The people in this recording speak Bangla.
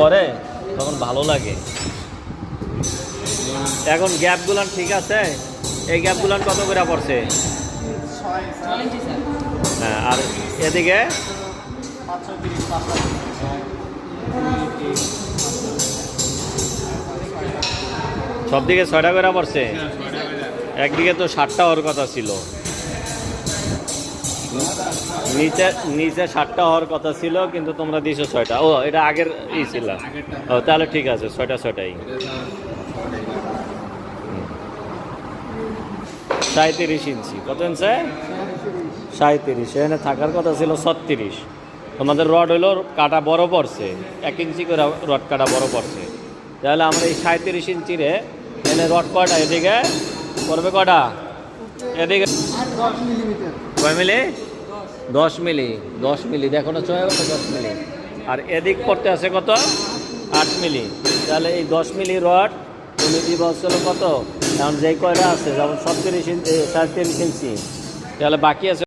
করে, তখন ভালো লাগে। এখন গ্যাপগুলান ঠিক আছে? এই গ্যাপগুলান কত করে পড়ছে? হ্যাঁ আর এদিকে? সব দিকে ছয়টা করে পড়ছে? একদিকে তো ষাটটা হওয়ার কথা ছিল। নিচে নিচে ষাটটা হওয়ার কথা ছিল কিন্তু তোমরা দিছো ছয়টা। ও এটা আগের ই ছিল। ও তাহলে ঠিক আছে ছয়টা ছয়টাই। সাঁত্রিশ ইঞ্চি। কত ইঞ্চি? সাঁত্রিশ এখানে থাকার কথা ছিল ছত্রিশ। তোমাদের রড হইল কাটা বড় পড়ছে। এক ইঞ্চি করে রড কাটা বড় পড়ছে। তাহলে আমরা এই সাঁত্রিশ ইঞ্চিরে এনে রড কয়টা? এদিকে পড়বে কটা এদিকে কয় মিলি? দশ মিলি দশ মিলি, দেখো না ছয় কত দশ মিলি। আর এদিক পড়তে আছে কত? আট মিলি। তাহলে এই দশ মিলি রড তুমি বলছিল কত? এখন যেই কয়টা আছে, যেমন সত্তিরিশ ইঞ্চি সাড়ে তিরিশ ইঞ্চি। তাহলে বাকি আছে